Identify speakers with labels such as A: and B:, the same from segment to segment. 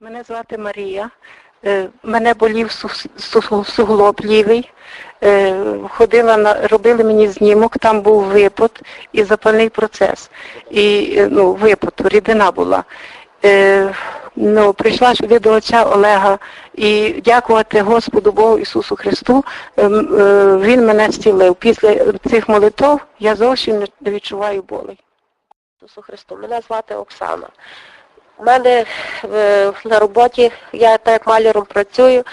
A: Мене звати Марія. Е, Мене болів су- су- суглоб лівий. Е, Ходила на робили мені знімок, там був випад і запальний процес. І е, ну, випад, рідина була. Ну, прийшла сюди до отця Олега і дякувати Господу Богу Ісусу Христу. Він мене зцілив. Після цих молитв я зовсім не відчуваю болей.
B: Ісусу Христу. Мене звати Оксана. У мене на роботі, я так маляром працюю,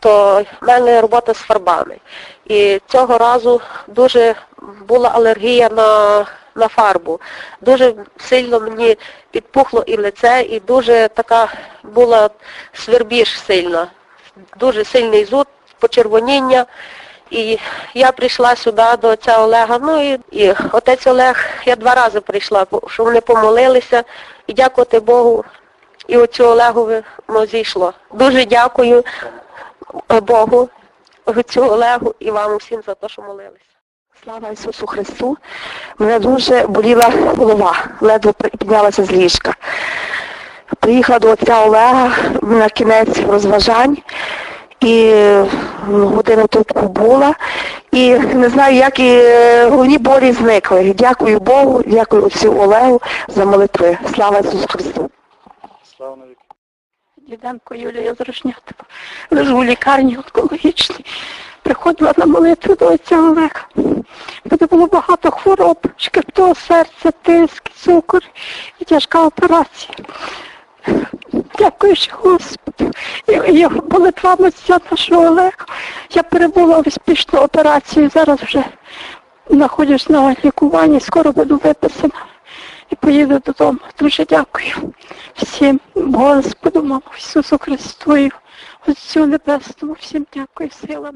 B: то в мене робота з фарбами. І цього разу дуже була алергія на, на фарбу. Дуже сильно мені підпухло і лице, і дуже така була свербіж сильна. Дуже сильний зуд, почервоніння. І я прийшла сюди до отця Олега. Ну і, і отець Олег, я два рази прийшла, бо- що вони помолилися. І дякувати Богу, і отцю Олегові ну, зійшло. Дуже дякую е, Богу, отцю Олегу і вам усім за те, що молилися.
C: Слава Ісусу Христу. Мене дуже боліла голова, ледве піднялася з ліжка. Приїхала до отця Олега на кінець розважань і м, годину тут була. І не знаю, як і е, головні болі зникли. Дякую Богу, дякую отцю Олегу за молитви. Слава Ісусу Христу.
D: Слава навіки.
A: Діденко Юлія Зрошнятова. Лежу в лікарні онкологічній. Приходила на молитву до отця Олега. Буде було багато хвороб, шкіптоз серця, тиск, цукор і тяжка операція. Дякуючи Господу. І молитвами отця нашого Олега. Я перебула успішну операцію. Зараз вже знаходжусь на лікуванні, скоро буду виписана і поїду додому. Дуже дякую всім Господу, маму Ісусу Христу, і Отцю Небесному, всім дякую силам.